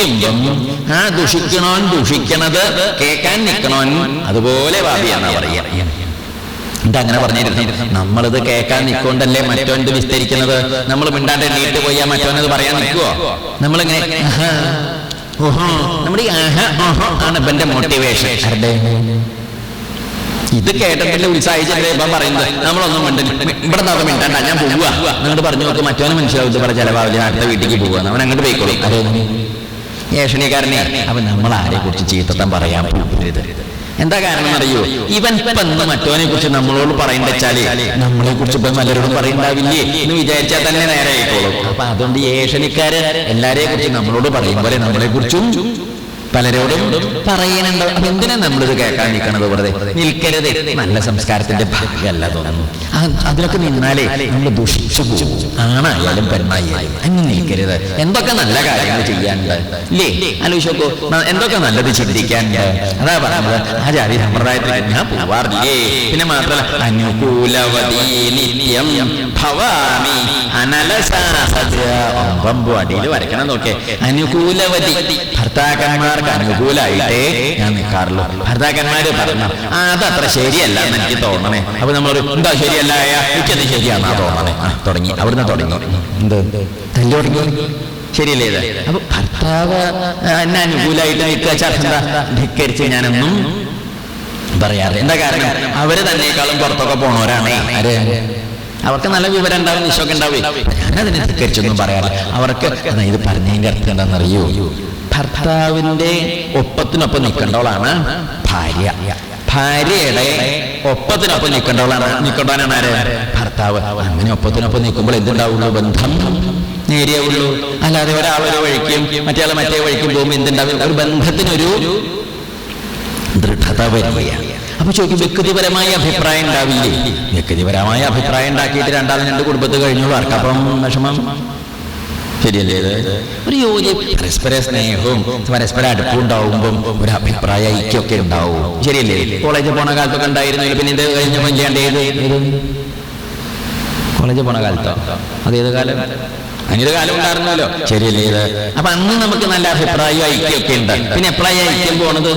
ദുഷിക്കുമ്പം ആ ദുഷിക്കണോൻ ദുഷിക്കണത് കേൾക്കാൻ നിൽക്കണോൻ അതുപോലെ ഭാവിയാണ് പറയുക. എന്താ അങ്ങനെ പറഞ്ഞിരുന്നു നമ്മളിത് കേൾക്കാൻ നിൽക്കൊണ്ടല്ലേ മറ്റോന്റെ വിസ്തരിക്കുന്നത്? നമ്മൾ മിണ്ടാണ്ട് എണ്ണീട്ട് പോയാൽ മറ്റോനത് പറയാൻ നിൽക്കുവോ? നമ്മളിങ്ങനെ നമ്മുടെ ആണ് ഇവന്റെ മോട്ടിവേഷൻ ഇത് കേട്ടിട്ടില്ല ഉത്സാഹിച്ചല്ലേ ഇപ്പം പറയുന്നത് നമ്മളൊന്നും മിണ്ടില്ല ഇവിടെ നിന്ന് മിണ്ടണ്ട ഞാൻ പോവുക. എന്നിട്ട് പറഞ്ഞു നോക്ക് മറ്റോനെ മനസ്സിലാവും ഇത് പറഞ്ഞ ചിലവാവില്ല? അടുത്ത വീട്ടിലേക്ക് പോവുക. അവൻ അങ്ങോട്ട് പോയിക്കോളും. ഏഷണിക്കാരനെ. അവൻ നമ്മൾ ആരെ കുറിച്ച് ചീത്തത്തം പറയാൻ പോകരുത്. എന്താ കാരണം അറിയോ? ഇവൻ ഇപ്പൊ മറ്റവനെ കുറിച്ച് നമ്മളോട് പറയേണ്ട വെച്ചാൽ നമ്മളെ കുറിച്ച് ഇപ്പം പലരോടും പറയണ്ടാവില്ലേ എന്ന് വിചാരിച്ചാൽ തന്നെ നേരെ ആയിക്കോളും. അപ്പൊ അതുകൊണ്ട് ഏഷണിക്കാരൻ എല്ലാരെ കുറിച്ച് നമ്മളോട് പറയും പോലെ നമ്മളെ കുറിച്ചും പലരോടും പറയുന്നുണ്ട് എന്തിനാ നമ്മളിത് കേൾക്കാൻ നിൽക്കണത് വെറുതെ? നിൽക്കരുത്. നല്ല സംസ്കാരത്തിന്റെ ഭാഗ്യല്ല തോന്നുന്നു. അതിലൊക്കെ നിന്നാലേ നമ്മൾ ദുഷിച്ചു പോകും. ആണായാലും പെണ്ണായാലും. അങ്ങനെ നിൽക്കരുത്. എന്തൊക്കെ നല്ല കാര്യങ്ങൾ ചെയ്യാനുണ്ട്? ഇല്ലേ? ആലോചിച്ച് എന്തൊക്കെ നല്ലത് ചിന്തിക്കാനുണ്ട്? അതാ പറഞ്ഞത്. ആ ജാതി സമ്പ്രദായത്തിൽ ഞാൻ പോവാറില്ലേ? പിന്നെ മാത്രമല്ല അനുകൂലവതി നിത്യം ഭവാമി അനലസാസമ്പമ്പു അടിയിൽ നോക്കേ അനുകൂലവതി ഭർത്താക്കന്മാർക്ക് അനുകൂലമായിട്ടേ ഞാൻ നിൽക്കാറുള്ളൂ. ഭർത്താക്കന്മാര് പറഞ്ഞു "ആ, അതത്ര ശരിയല്ല എന്ന് എനിക്ക് തോന്നണേ. അപ്പൊ നമ്മൾ എന്താ ശരിയല്ല എനിക്കത് ശരിയാണെന്നാ തോന്നണേ? തുടങ്ങി. അവിടുന്ന് തുടങ്ങി. എന്ത്? തല്ലു തുടങ്ങി. ശരിയല്ലേ ഇത്? അപ്പൊ ഭർത്താവ് എന്നെ അനുകൂലമായിട്ട് നിൽക്കുക ധിക്കരിച്ച് ഞാനൊന്നും പറയാറ് എന്താ കാരണം? അവർ തന്നെക്കാളും പുറത്തൊക്കെ പോണവരാണ്. ആര്? അവർക്ക് നല്ല വിവരം ഉണ്ടാവും ഉണ്ടാവും. ഞാനതിനെ ധിക്കരിച്ചൊന്നും പറയാറില്ല. അവർക്ക് ഇത് പറഞ്ഞതിന്റെ അർത്ഥം എന്താണെന്നറിയോ? ഭർത്താവിന്റെ ഒപ്പത്തിനൊപ്പം നിൽക്കേണ്ടവളാണ് ഭാര്യ. ഭാര്യയുടെ ഒപ്പത്തിനൊപ്പം നിൽക്കേണ്ടവളാണ്. നിൽക്കേണ്ടവനാണ് ആര്? ഭർത്താവ്. അങ്ങനെ ഒപ്പത്തിനൊപ്പം നിൽക്കുമ്പോൾ എന്തുണ്ടാവുള്ളൂ ബന്ധം? നേരിയുള്ളൂ അല്ലാതെ ഒരാൾ ഒരു വഴിക്കും മറ്റേ മറ്റേ വഴിക്കും പോകുമ്പോൾ എന്തുണ്ടാവും ഒരു ബന്ധത്തിനൊരു ദൃഢത വരികയാണ് അപ്പൊ ചോദിക്കും വ്യക്തിപരമായ അഭിപ്രായം ഉണ്ടാവില്ലേ? വ്യക്തിപരമായ അഭിപ്രായം ഉണ്ടാക്കിയിട്ട് രണ്ടാളും രണ്ട് കുടുംബത്ത് കഴിഞ്ഞോളൂ. ആർക്കപ്പം വിഷമം? ശരിയല്ലേ? ഒരു യോജി പരസ്പര സ്നേഹവും പരസ്പര അടുപ്പം ഉണ്ടാവുമ്പം ഒരു അഭിപ്രായ ഐക്യമൊക്കെ ഉണ്ടാവും. ശരിയല്ലേ? കോളേജിൽ പോണ കാലത്തൊക്കെ ഉണ്ടായിരുന്നു പിന്നെ ഇത് കഴിഞ്ഞപ്പോൾ ഏത്? കോളേജിൽ പോണ കാലത്തോ? അതേത് കാലം? അതിനൊരു കാലം ഉണ്ടായിരുന്നല്ലോ. ശരിയല്ലേ അപ്പൊ അന്ന് നമുക്ക് നല്ല അഭിപ്രായം ഐക്യമൊക്കെ ഉണ്ട്. പിന്നെ എപ്പോഴായി ഐക്യം പോണത്?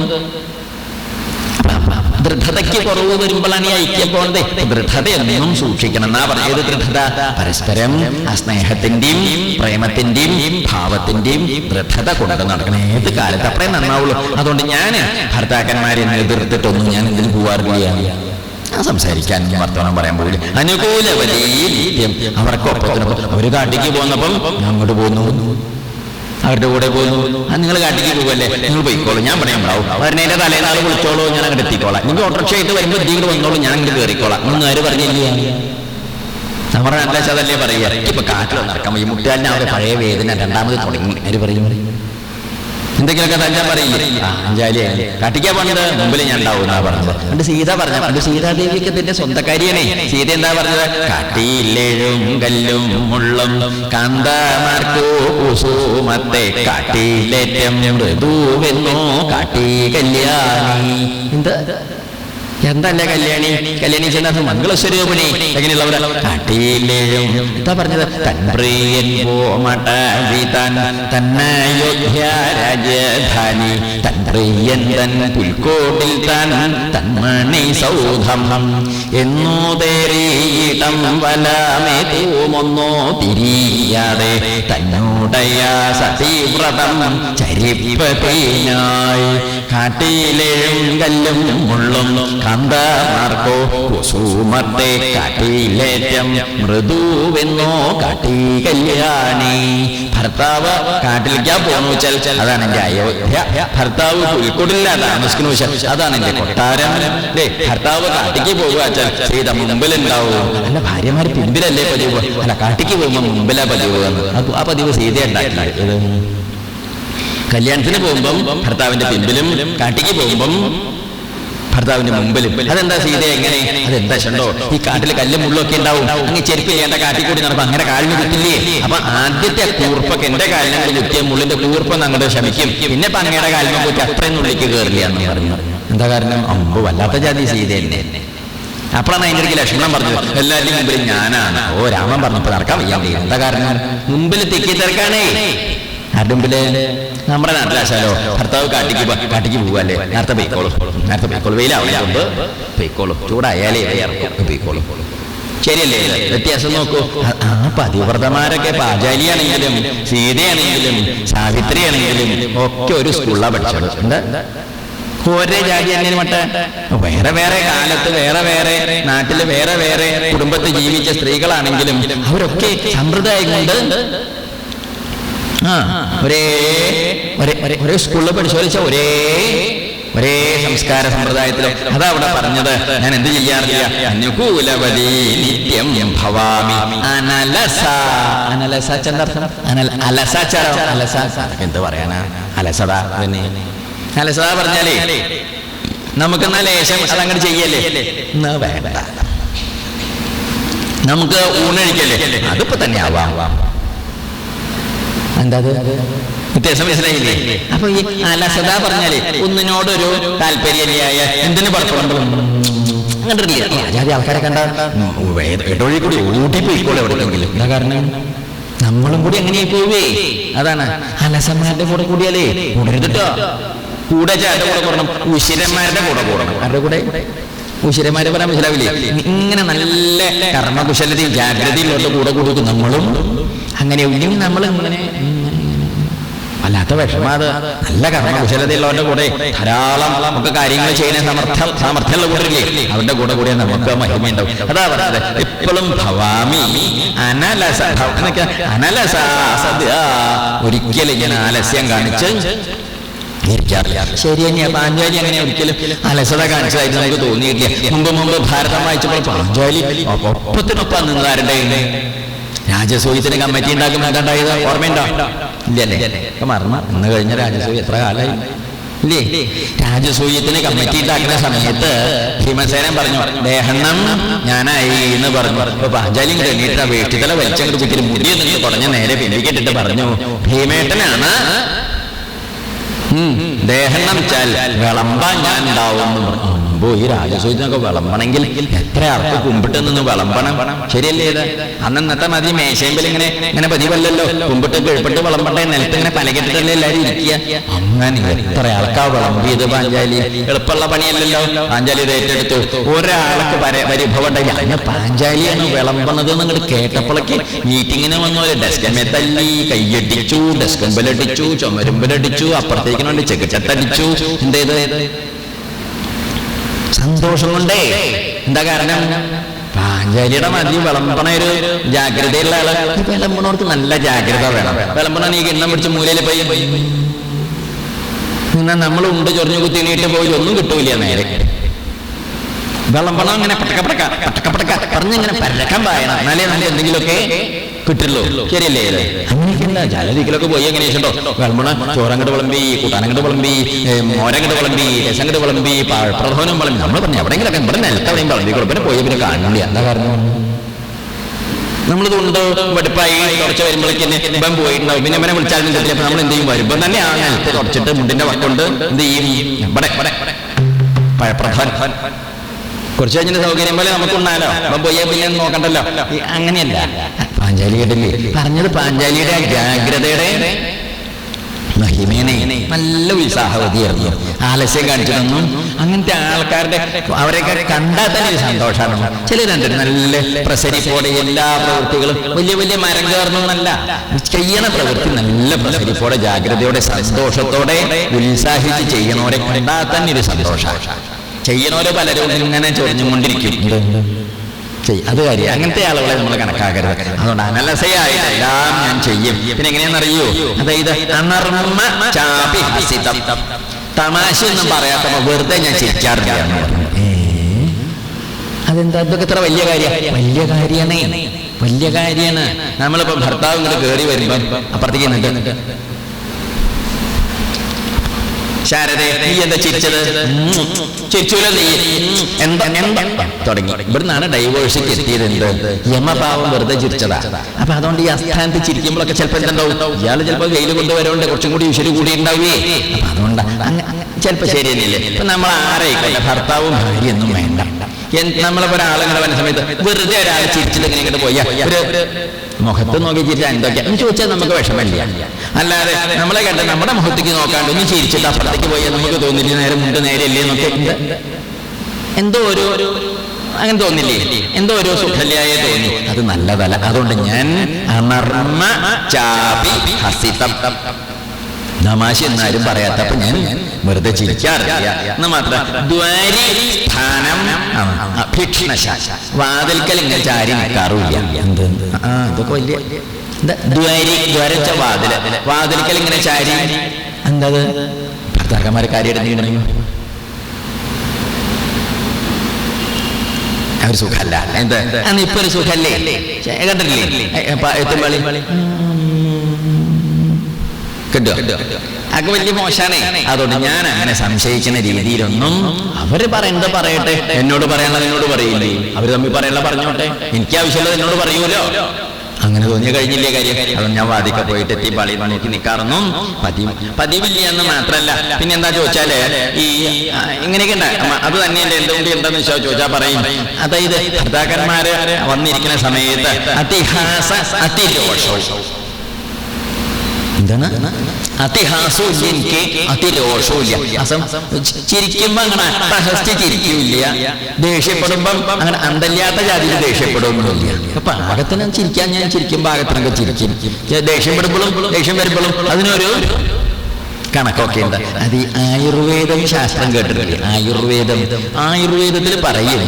ദൃഢതയ്ക്ക് കുറവ് വരുമ്പോഴാണ് ഈ ഐക്യം പോണത് ദൃഢത എന്നും സൂക്ഷിക്കണം എന്നാ പറഞ്ഞത് ദൃഢത. പരസ്പരം ആ സ്നേഹത്തിന്റെയും പ്രേമത്തിന്റെയും ഭാവത്തിന്റെയും ദൃഢത കൊണ്ട് നടക്കണം. ഏത് കാലത്ത് അപ്പഴേ നന്നാവുള്ളൂ. അതുകൊണ്ട് ഞാൻ ഭർത്താക്കന്മാരെ എതിർത്തിട്ടൊന്നും ഞാൻ ഇതിന് പോവാറില്ല. സംസാരിക്കാൻ വർത്തമാനം പറയാൻ പോകില്ല അനുകൂല വലിയ നിത്യം അവർക്കൊപ്പത്തിനൊപ്പം അവർ കാട്ടിക്ക് പോന്നപ്പം അങ്ങോട്ട് പോന്നു അവരുടെ കൂടെ പോകുന്നു. നിങ്ങൾ കാട്ടിക്ക് പോകുമല്ലേ നിങ്ങൾ പോയിക്കോളൂ. ഞാൻ പറയാൻ ഉണ്ടാവും വരുന്നതിന്റെ തലേനാൾ വിളിച്ചോളൂ ഞാൻ അങ്ങോട്ട് എത്തിക്കോളാം. നിങ്ങൾ ഓട്ടോറിക്ഷ ആയിട്ട് വരുമ്പോൾ ഇതിങ്ങോട്ട് വന്നോളൂ ഞാൻ അങ്ങോട്ട് കയറിക്കോളാം നിങ്ങൾ ആര് പറഞ്ഞില്ലേ? നമ്മുടെ നല്ല അതല്ലേ പറയുക. ഇപ്പൊ കാട്ടിൽ നടക്കാൻ ഈ മുട്ടാലിന് അവരുടെ പഴയ വേദന. രണ്ടാമത് തുടങ്ങി. ആര് പറയും എന്തെങ്കിലുമൊക്കെ തന്നെ പറയില്ലേ? ആ, അഞ്ചാലി കാട്ടിക്കാ പറഞ്ഞത് മുമ്പിൽ ഞാൻ ഉണ്ടാവും എന്നാ പറഞ്ഞത്. പണ്ട് സീത പറഞ്ഞ പണ്ട് സീതാദേവിക്ക് പിന്നെ സ്വന്തക്കാരിയാണേ. സീത എന്താ പറഞ്ഞത്? കട്ടിയില്ലേഴും കല്ലും മുള്ളും കാന്താമാർക്കോ കുസുമത്തെ കാട്ടിയിലേറ്റം കാട്ടി കല്യാണി. എന്താ? എന്തല്ലേ കല്യാണി? കല്യാണി ചെന്നത് മംഗളസ്വരൂപിണി. എങ്ങനെയുള്ളവർ കാട്ടിയിലേഴും എന്താ പറഞ്ഞത്? തൻ പ്രിയൻ പോമട വിതാൻ തന്നയോധ്യ രാജധാനി തൻ തൻ സൗധം. വലാമേ കല്ലും മുള്ളും കാന്തമാർക്കോ കുസുമത്തെ കാട്ടിലേറ്റം മൃദുവെന്നോ കാട്ടി കല്യാണി ഭർത്താവ് കാട്ടിലേക്കാ പോന്നു വെച്ചാൽ അതാണ് എന്റെ അയോധ്യ. ഭർത്താവ് പുൽക്കൂടില്ല താമസിക്കുന്ന അതാണ് എന്റെ കൊട്ടാരം. ഭർത്താവ് കാട്ടിക്ക് പോകുക വെച്ചാൽ സീത മുമ്പിലുണ്ടാവും. അല്ല ഭാര്യമാര് പിമ്പിലല്ലേ പതിവ്? അല്ല കാട്ടിക്ക് പോകുമ്പോൾ മുമ്പിലാ പതിവ് ആ പതിവ് സീത ഇത് കല്യാണത്തിന് പോകുമ്പം ഭർത്താവിന്റെ പിമ്പിലും കാട്ടിക്ക് പോകുമ്പം ഭർത്താവിന്റെ മുമ്പിലും. അതെന്താ സീത എങ്ങനെ? അതെന്താ ഷണ്ടോ ഈ കാട്ടിൽ കല്ലും മുള്ളൊക്കെ ഉണ്ടാവും. അങ്ങ് ചെരുപ്പ് ചെയ്യേണ്ട കാട്ടിൽ കൂടി നടക്കും. അങ്ങനെ കാലിന് കുത്തില്ലേ? അപ്പൊ ആദ്യത്തെ കൂർപ്പൊക്കെ എന്റെ കാലിനെ കൂടി കുത്തിയ മുള്ളിന്റെ കൂർപ്പം അങ്ങോട്ട് ശമിക്കും. പിന്നെ ഇപ്പൊ അങ്ങയുടെ കാലിനെ കുത്തി അത്രയും ഉള്ളിലേക്ക് കയറില്ല എന്ന് പറഞ്ഞു. എന്താ കാരണം? അമ്പ് വല്ലാത്ത ജാതി സീത തന്നെ അപ്പോഴാണ് അതിന്റെ ഇടയ്ക്ക് ലക്ഷണം പറഞ്ഞത് എല്ലാവരുടെയും മുമ്പിൽ ഞാനാണ്. ഓ രാമൻ പറഞ്ഞപ്പോൾ നടക്കാൻ വയ്യാൻ വയ്യ എന്താ കാരണം? മുമ്പിൽ തെക്കി തിരക്കാണേ മുമ്പിൽ നമ്മുടെ നാട്ടിലാശാലോ ഭർത്താവ് കാട്ടിക്ക് കാട്ടിക്ക് പോവല്ലേ നേരത്തെ പോയിക്കോളും. നേരത്തെ പോയിക്കോളും. വെയിലാവില്ല മുമ്പ് പോയിക്കോളൂ. ചൂടായാലേ പോയിക്കോളും. ശരിയല്ലേ? വ്യത്യാസം നോക്കൂ. ആ- പതിവ്രതമാരൊക്കെ പാചാലിയാണെങ്കിലും സീതയാണെങ്കിലും സാവിത്രിയാണെങ്കിലും ഒക്കെ ഒരു സ്കൂളിലാണ് പഠിച്ചത്. എന്താ? ഒരേ ജാതി അങ്ങനെ മട്ട. വേറെ വേറെ കാലത്ത് വേറെ വേറെ നാട്ടിൽ വേറെ വേറെ കുടുംബത്തിൽ ജീവിച്ച സ്ത്രീകളാണെങ്കിലും അവരൊക്കെ സമ്പ്രദായം കൊണ്ട് ഒരേ ഒരേ ഒരേ സ്കൂളിൽ പഠിച്ചു ഒരേ ഒരേ സംസ്കാര സമ്പ്രദായത്തിൽ അതാ അവിടെ പറഞ്ഞത്. ഞാൻ എന്ത് ചെയ്യാറില്ല? അനുകൂലവതി നിത്യം ഭവാമി. അനലസ. അനലസ ചെന്തർത്ഥം അനല അലസാചാരം. അലസ. എന്ത് പറയാനാ? അലസത പിന്നെ. അലസത പറഞ്ഞാലേ നമുക്കെന്നാ ലേശം അതങ്ങനെ ചെയ്യല്ലേ? എന്നാ വേണ്ട. നമുക്ക് ഊണഴിക്കല്ലേ അതിപ്പോ തന്നെ ആവാം. എന്താ വ്യത്യാസം മനസ്സിലായില്ലേ? അപ്പൊ ഈ അലസത പറഞ്ഞാൽ ഒന്നിനോടൊരു താല്പര്യമില്ലായ എന്തിനു പറഞ്ഞു കണ്ടിട്ടില്ല? ജാതി ആൾക്കാരെ കണ്ട ഇടവഴി കൂടി എവിടെയെങ്കിലും എന്താ കാരണം? നമ്മളും കൂടി എങ്ങനെയാ പോവേ. അതാണ്. അലസന്മാരുടെ കൂടെ കൂടിയാലേ കൂടരുതിട്ടോ കൂടെ ചേട്ടന്റെ കൂടെ കൂടണം. ഉശിരന്മാരുടെ കൂടെ കൂടണം. ആരുടെ കൂടെ? ഉശിരന്മാരെ പറയാൻ മനസ്സിലാവില്ലേ? ഇങ്ങനെ നല്ല കർമ്മകുശലതയും ജാഗ്രതയും കൂടെ കൂടി നമ്മളും അങ്ങനെ ഇല്ലെങ്കിൽ നമ്മൾ ഇങ്ങനെ അല്ലാത്ത വിഷമം അത്. നല്ല കർമ്മകുശലതയുള്ളവരുടെ കൂടെ ധാരാളം നമുക്ക് കാര്യങ്ങൾ ചെയ്യുന്ന സമർത്ഥം സമർത്ഥമുള്ള കൂടെ അവരുടെ കൂടെ കൂടെ നമുക്ക് മഹിമയുണ്ടാവും അതാ പറഞ്ഞത്. എപ്പോഴും ഭവാമി അനലസ അനലസ ഒരിക്കലും ഇങ്ങനെ ആലസ്യം കാണിച്ച് ഇരിക്കാറില്ല. ശരി തന്നെയാ പാഞ്ചാലി അങ്ങനെ ഒരിക്കലും അലസത കാണിച്ചതായിട്ട് നമുക്ക് തോന്നിയിട്ടില്ല. മുമ്പ് മുമ്പ് ഭാരതം വായിച്ചപ്പോൾ പാഞ്ചാലി ഒപ്പത്തിനൊപ്പം നിന്നതാരുടെ രാജസൂയത്തിന് കമ്മിറ്റി ഉണ്ടാക്കുമ്പോൾ എന്താണ്ടായത് ഓർമ്മയുണ്ടോ? ഇല്ലല്ലേ? മറന്നു. ഇന്ന് കഴിഞ്ഞ രാജസൂയ എത്ര കാലമായി? ഇല്ലേ? രാജസൂയത്തിന് കമ്മിറ്റി ഉണ്ടാക്കുന്ന സമയത്ത് ഭീമസേനൻ പറഞ്ഞു ദേഹണ്ണം ഞാനായി എന്ന് പറഞ്ഞു. അപ്പൊ പാഞ്ചാലിയും കഴിഞ്ഞിട്ട് വീട്ടിലെ വലിച്ചങ്ങോട്ട് കുത്തിരി മുടിയിൽ നിന്ന് കുറഞ്ഞ നേരെ പിന്നിക്കിട്ടിട്ട് പറഞ്ഞു ഭീമേട്ടനാണ്. ഉം. ദേഹണം വെച്ചാൽ വിളമ്പാൻ ഞാൻ ഉണ്ടാവും എന്ന് പറഞ്ഞു. അമ്പോ ഈ രാജസൂചനൊക്കെ വിളമ്പണമെങ്കിൽ എത്ര ആൾക്ക് കുമ്പിട്ട് നിന്ന് വിളമ്പണം? ശരിയല്ലേ ഇത്? അന്ന് ഇന്നത്തെ മതി മേശയമ്പിൽ ഇങ്ങനെ ഇങ്ങനെ പതിവല്ലല്ലോ. കുമ്പിട്ട് കിഴപ്പിട്ട് വിളമ്പട്ടെ നിലത്ത് ഇങ്ങനെ പലകെട്ടിട്ടല്ലേ എല്ലാവരും ഇരിക്കുക? അങ്ങനെ എത്ര ആൾക്കാ വിളമ്പിയത് പാഞ്ചാലി? എളുപ്പമുള്ള പണിയല്ലല്ലോ. പാഞ്ചാലി ഇത് ഏറ്റെടുത്തു. ഒരാൾക്ക് പര- പരിഭവം ഉണ്ടായില്ല അങ്ങനെ പാഞ്ചാലിയാണ് വിളമ്പണത് നിങ്ങൾ കേട്ടപ്പോഴേക്ക് മീറ്റിങ്ങിന് വന്നോലെ ഡെസ്കമേ തല്ലി കയ്യടിച്ചു ഡെസ്കമ്പലടിച്ചു ചുമരുമ്പലടിച്ചു അപ്പുറത്തേക്ക് വേണ്ടി ചെകിട്ടത്തടിച്ചു. എന്തേത് സന്തോഷം കൊണ്ടേ എന്താ കാരണം? പാഞ്ചാലിയുടെ മതി വിളമ്പണ ഒരു ജാഗ്രതയുള്ള ആൾ. ഈ വിളമ്പണോർക്ക് നല്ല ജാഗ്രത വേണം. വിളമ്പണ നീ കിണ്ണം പിടിച്ച് മൂലയിൽ പോയി. എന്നാ നമ്മൾ ഉണ്ട് ചൊറിഞ്ഞു കുത്തി നീട്ട് പോയി ഒന്നും കിട്ടൂല നേരെ. വിളമ്പണം അങ്ങനെ പട്ടക്ക പട്ടക്ക പട്ടക്ക പട്ടക്ക പറഞ്ഞിങ്ങനെ പരക്കാൻ പായണം എന്നാലേ നല്ല എന്തെങ്കിലുമൊക്കെ കിട്ടുള്ളൂ. ശരിയല്ലേ? ഇത് അങ്ങനെയൊക്കെയല്ല ജലതിക്കലൊക്കെ പോയി എങ്ങനെ വെച്ചിട്ടോ വിളമ്പണ ചോറങ്ങട് വിളമ്പി കൂട്ടാനങ്ങട് വിളമ്പി മോരങ്ങട്ട് മോരങ്ങട് വിളമ്പി രസങ്ങട് വിളമ്പി പ്രധാനം വിളമ്പി. നമ്മൾ പറഞ്ഞു എവിടെയെങ്കിലൊക്കെ ഇവിടെ നിലത്ത് എവിടെയും വിളമ്പി. പിന്നെ പോയി പിന്നെ കാണില്ല എന്താ കാരണം? നമ്മൾ കൊണ്ട് വെടുപ്പായി തുടച്ച് വരുമ്പോഴേക്കും ഇപ്പം പോയിട്ടുണ്ടാവും. പിന്നെ അവനെ വിളിച്ചാലും ചെറിയ നമ്മൾ എന്ത് ചെയ്യും? വരുമ്പം തന്നെയാണ് നിലത്ത് തുടച്ചിട്ട് മുണ്ടിന്റെ വക്കൊണ്ട് എന്ത് ചെയ്യും? ഇവിടെ. കുറച്ച് കഴിഞ്ഞ സൗകര്യം പോലെ നമുക്കുണ്ടാലോ അപ്പം പിന്നെ നോക്കണ്ടല്ലോ? അങ്ങനെയല്ല. പാഞ്ചാലി കേട്ടില്ലേ? പറഞ്ഞത് പാഞ്ചാലിയുടെ ജാഗ്രതയുടെ മഹിമേനെ. നല്ല ഉത്സാഹവതിയായിരുന്നു. ആലസ്യം കാണിച്ചിട്ടൊന്നും അങ്ങനത്തെ ആൾക്കാരുടെ അവരെയൊക്കെ കണ്ടാൽ തന്നെ ഒരു സന്തോഷമാണ്. ചിലരുണ്ട് നല്ല പ്രസരിപ്പോടെ എല്ലാ പ്രവൃത്തികളും വലിയ വലിയ മരം കയറണമെന്നല്ല ചെയ്യണ പ്രവൃത്തി നല്ല പ്രസരിപ്പോടെ ജാഗ്രതയോടെ സന്തോഷത്തോടെ ഉത്സാഹിച്ച് ചെയ്യണവരെ കണ്ടാൽ തന്നെ ഒരു സന്തോഷമാണ്. ചെയ്യണവര് പലരും ഇങ്ങനെ ചൊരിഞ്ഞുകൊണ്ടിരിക്കും ചെയ്യും അത് കാര്യം. അങ്ങനത്തെ ആളുകളെ നമ്മൾ കണക്കാക്കരുത്. അതുകൊണ്ട് അനലസയായി എല്ലാം ഞാൻ ചെയ്യും. പിന്നെ എങ്ങനെയാണെന്നറിയോ? അതായത് അനർമ്മ ചാപി ഹസിതം. തമാശ ഒന്നും പറയാത്ത വെറുതെ ഞാൻ ചിരിക്കാറില്ല എന്ന് പറഞ്ഞു. അതെന്താ? അതൊക്കെ ഇത്ര വലിയ കാര്യം? വലിയ കാര്യമാണ് വലിയ കാര്യമാണ് നമ്മളിപ്പോ ഭർത്താവ് ഇങ്ങോട്ട് കേറി വരുമ്പോ അപ്പുറത്തേക്ക് നിന്നിട്ട് ശാരദേ നീ എന്താ ചിരിച്ചത്. ചിരിച്ചൂല നീ? എന്താ എന്താ? തുടങ്ങി. ഇവിടുന്നാണ് ഡൈവേഴ്സിറ്റി എത്തിയത് എന്ത് യമഭാവം വെറുതെ ചിരിച്ചതാ. അപ്പൊ അതുകൊണ്ട് ഈ അസ്ഥാനത്ത് ചിരിക്കുമ്പോഴൊക്കെ ചിലപ്പോൾ എന്തുണ്ടാവും ഇയാൾ ചിലപ്പോൾ വെയിൽ കൊണ്ടുവരുന്നുണ്ട് കുറച്ചും കൂടി ഉശരി കൂടി ഉണ്ടാവുകയെ അപ്പൊ അതുകൊണ്ട് ചിലപ്പോൾ ശരി തന്നെയല്ലേ ഇപ്പൊ നമ്മൾ ആരായിക്കോട്ടെ? ഭർത്താവും ഭാര്യയൊന്നും വേണ്ട. നമ്മളിപ്പോ ഒരാളിങ്ങനെ വരുന്ന സമയത്ത് വെറുതെ ഒരാൾ ചിരിച്ചിട്ട് ഇങ്ങനെ ഇങ്ങോട്ട് പോയാ. ഒരു മുഖത്ത് നോക്കി ചിരിച്ചാൽ എന്തൊക്കെയാ? എന്ന് ചോദിച്ചാൽ നമുക്ക് വിഷമമില്ല. അല്ലാതെ നമ്മളെ കണ്ട നമ്മുടെ മുഖത്തേക്ക് നോക്കാണ്ട് ഒന്ന് ചിരിച്ചിട്ട് അപ്പുറത്തേക്ക് പോയാൽ നമുക്ക് തോന്നില്ല? നേരെ മുണ്ട് നേരെ ഇല്ലേ എന്നൊക്കെ എന്തോ ഒരു അങ്ങനെ തോന്നില്ലേ? എന്തോ ഒരു സുഖല്യായ തോന്നി. അത് നല്ലതല്ല. അതുകൊണ്ട് ഞാൻ അനർമ്മ ചാപി ഹസിതം. തമാശ എന്നാരും പറയാത്തപ്പോ ഞാൻ വെറുതെ ചിരിക്കാറില്ല. എന്ന് മാത്രം ദ്വാരി സ്ഥാനം അഭിക്ഷണശാശ വാതിൽക്കൽ ഇങ്ങനെ ചാരി നിൽക്കാറില്ല എന്ത് ആ ഇതൊക്കെ വലിയ ദ്വാരച്ച വാതിൽ. വാതിൽക്കൽ ഇങ്ങനെ ചാരി. എന്തത് ഭർത്താക്കന്മാരെ കാര്യം ഒരു സുഖല്ല എന്താ? ഇപ്പൊ ഒരു സുഖല്ലേ കണ്ടിട്ടില്ലേ? എത്തുമ്പളി കിട്ടോ അതൊക്കെ വലിയ മോശാണേ. അതുകൊണ്ട് ഞാൻ അങ്ങനെ സംശയിക്കുന്ന രീതിയിലൊന്നും അവർ പറയണ്ട പറയട്ടെ. എന്നോട് പറയാനുള്ളത് എന്നോട് പറയില്ലേ? അവർ തമ്മിൽ പറയാനുള്ള പറഞ്ഞോട്ടെ. എനിക്ക് ആവശ്യമുള്ളത് എന്നോട് പറയൂലോ അങ്ങനെ തോന്നിയ കഴിഞ്ഞില്ലേ കാര്യം? അതുകൊണ്ട് ഞാൻ വാദിക്ക പോയിട്ട് എത്തി പളി പണിക്ക് നിൽക്കാറൊന്നും പതിവ് പതിവില്ല എന്ന് മാത്രല്ല പിന്നെ എന്താ ചോദിച്ചാൽ ഈ ഇങ്ങനെയൊക്കെ ഉണ്ട്. അത് തന്നെ എന്റെ എന്തുകൊണ്ട് എന്താന്ന് വെച്ചാൽ ചോദിച്ചാൽ പറയും. അതായത് ഭർത്താക്കന്മാര് വന്നിരിക്കുന്ന സമയത്ത് അതിഹാസ അതിരോഷവും. എന്താണ്? അതിഹാസവും ഇല്ല എനിക്ക് ചിരിക്കുമ്പോ അങ്ങനെ പ്രശസ്തി ചിരിക്കില്ല. ദേഷ്യപ്പെടുമ്പം അങ്ങനെ അന്തല്ലാത്ത ജാതിയിൽ ദേഷ്യപ്പെടുമ്പോഴില്ല അപ്പൊ പാകത്തിന് ചിരിക്കാൻ ഞാൻ ചിരിക്കും പാകത്തിനൊക്കെ ചിരിക്കും. ദേഷ്യപ്പെടുമ്പോഴും ദേഷ്യം വരുമ്പോഴും അതിനൊരു കണക്കൊക്കെ ഉണ്ട്. അത് ഈ ആയുർവേദം ശാസ്ത്രം കേട്ടിട്ടില്ലേ ആയുർവേദം ആയുർവേദത്തിൽ പറയും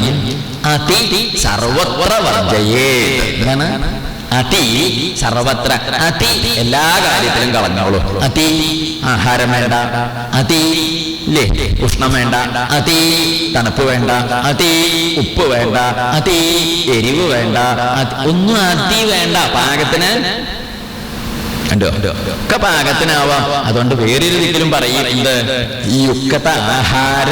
അതി സർവത്ര വർജയേ എന്താണ്? അതി സർവത്ര അതി എല്ലാ കാര്യത്തിലും കളഞ്ഞോളൂ അതി ആഹാരം വേണ്ട. അതി ഉഷ്ണം വേണ്ട. അതി തണുപ്പ് വേണ്ട. അതി ഉപ്പ് വേണ്ട. അതി എരിവ് വേണ്ട. ഒന്നും അതി വേണ്ട. പാകത്തിന് കണ്ടോ? ഒക്കെ പാകത്തിനാവാം. അതുകൊണ്ട് വേറൊരു രീതിയിലും പറയും ഈ യുക്ത ആഹാര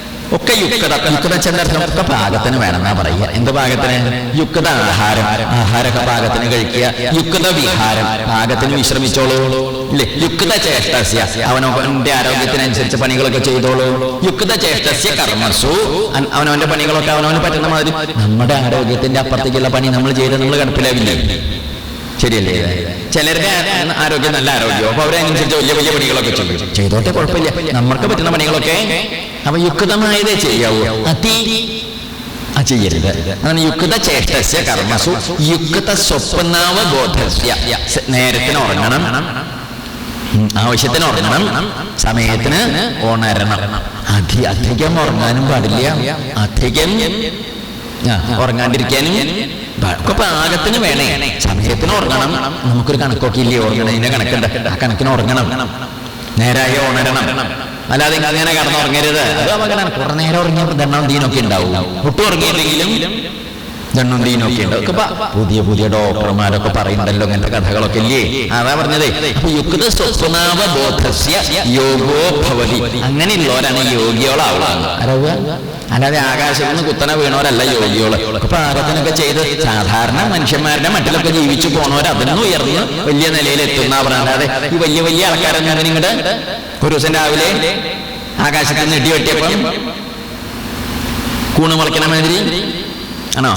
ഒക്കെ യുക്തത യുക്ത ചെന്നർത്ഥം ഒക്കെ പാകത്തിന് വേണമെന്നാ പറയുക. എന്ത് പാകത്തിന്? യുക്ത ആഹാരം. ആഹാരമൊക്കെ പാകത്തിന് കഴിക്കുക. യുക്ത വിഹാരം. പാകത്തിന് വിശ്രമിച്ചോളൂ. ഇല്ലേ? യുക്ത ചേഷ്ടസ്യ. അവനവന്റെ ആരോഗ്യത്തിനനുസരിച്ച് പണികളൊക്കെ ചെയ്തോളൂ. യുക്ത ചേഷ്ടസ്യ കർമ്മസു. അവനവന്റെ പണികളൊക്കെ അവനവന് പറ്റുന്ന മാതിരി. നമ്മുടെ ആരോഗ്യത്തിന്റെ അപ്പുറത്തേക്കുള്ള പണി നമ്മൾ ചെയ്ത് നമ്മൾ കടപ്പിലാവില്ലേ? ശരിയല്ലേ? ചിലരുടെ ആരോഗ്യം നല്ല ആരോഗ്യം അപ്പൊ അവരനുസരിച്ച് വലിയ വലിയ പണികളൊക്കെ ചെയ്തോട്ടെ കുഴപ്പമില്ല. നമ്മൾക്ക് പറ്റുന്ന പണികളൊക്കെ അവ യുക്തമായതേ ചെയ്യാവൂ. അതി ചെയ്യരുത്. അതാണ് യുക്ത ചേഷ്ടസ്യ കർമ്മസു. യുക്ത സ്വപ്നാവബോധസ്യ ബോധസ്യ. നേരത്തിന് ഉറങ്ങണം. ആവശ്യത്തിന് ഉറങ്ങണം. സമയത്തിന് ഉണരണം. അധി അധികം ഉറങ്ങാനും പാടില്ല. അധികം ഉറങ്ങാണ്ടിരിക്കാനും പാകത്തിന് വേണേ. സമയത്തിന് ഉറങ്ങണം. നമുക്കൊരു കണക്കൊക്കെ ഇല്ലേ? ഉറങ്ങണതിന്റെ കണക്കുണ്ട്. ആ കണക്കിന് ഉറങ്ങണം. നേരായ ഉണരണം. അല്ലാതെ അങ്ങനെ കടന്നുറങ്ങരുത്. അപകടമാണ് കുറെ നേരം ഉറങ്ങിയ ദണ്ണം ദീനൊക്കെ ഉണ്ടാവും. ഒട്ടും ഉറങ്ങിയില്ലെങ്കിലും ദണ്ണും ദീനൊക്കെ ഉണ്ട് ഒക്കെ പുതിയ പുതിയ ഡോക്ടർമാരൊക്കെ പറയുന്നുണ്ടല്ലോ അങ്ങനത്തെ കഥകളൊക്കെ ഇല്ലേ? അതാ പറഞ്ഞത്. യുക്ത സ്വപ്നാവ ബോധസ്യ യോഗോ ഭവതി. അങ്ങനെയുള്ളവരാണ് യോഗികളാവുക. അല്ലാതെ ആകാശത്ത് നിന്ന് കുത്തനെ വീണവരല്ല യോഗികൾ. ഒക്കെ പാകത്തിനൊക്കെ ചെയ്ത് സാധാരണ മനുഷ്യന്മാരുടെ മറ്റിലൊക്കെ ജീവിച്ചു പോണവർ അതിൽ ഉയർന്ന് വലിയ നിലയിൽ എത്തുന്ന പറഞ്ഞാൽ ഈ വലിയ വലിയ ആൾക്കാരൊന്നും നിങ്ങളുടെ ഇങ്ങോട്ട് ഒരു ദിവസം രാവിലെ ആകാശത്ത് നിന്ന് ഇടി വെട്ടിയപ്പം കൂണ് മുളയ്ക്കണ ആണോ?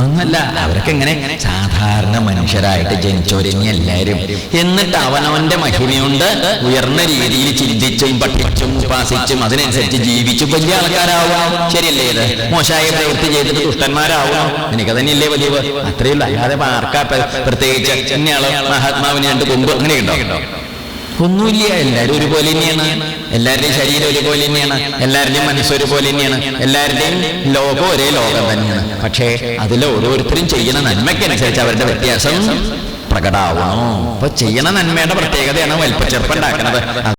അങ്ങല്ല അവരൊക്കെ എങ്ങനെ സാധാരണ മനുഷ്യരായിട്ട് ജനിച്ചവരെങ്ങി എല്ലാവരും. എന്നിട്ട് അവനവന്റെ മഹിമയുണ്ട് ഉയർന്ന രീതിയിൽ ചിന്തിച്ചും പഠിച്ചും ഉപാസിച്ചും അതിനനുസരിച്ച് ജീവിച്ചും വലിയ ആൾക്കാരാവാം. ശരിയല്ലേ ഇത്? മോശമായ പ്രവൃത്തി ചെയ്തിട്ട് ദുഷ്ടന്മാരാവാം. എനിക്ക് തന്നെയല്ലേ വലിയ അത്രയുള്ളൂ അല്ലാതെ ആർക്കാ പ്രത്യേകിച്ച് പ്രത്യേകിച്ച് ഇന്നയാൾ മഹാത്മാവിന് അങ്ങനെ അങ്ങനെയുണ്ടോ ഒന്നുമില്ല എല്ലാവരും ഒരുപോലെ തന്നെയാണ്. എല്ലാവരുടെയും ശരീരം ഒരുപോലെ തന്നെയാണ്. എല്ലാവരുടെയും മനസ്സ് ഒരുപോലെ തന്നെയാണ്. എല്ലാവരുടെയും ലോകം ഒരേ ലോകം തന്നെയാണ്. പക്ഷേ അതിൽ ഓരോരുത്തരും ചെയ്യുന്ന നന്മയ്ക്കനുസരിച്ച് അവരുടെ വ്യത്യാസം പ്രകടാവണം. അപ്പൊ ചെയ്യണ നന്മയുടെ പ്രത്യേകതയാണ് വലിപ്പച്ചെറുപ്പം ഉണ്ടാക്കുന്നത്.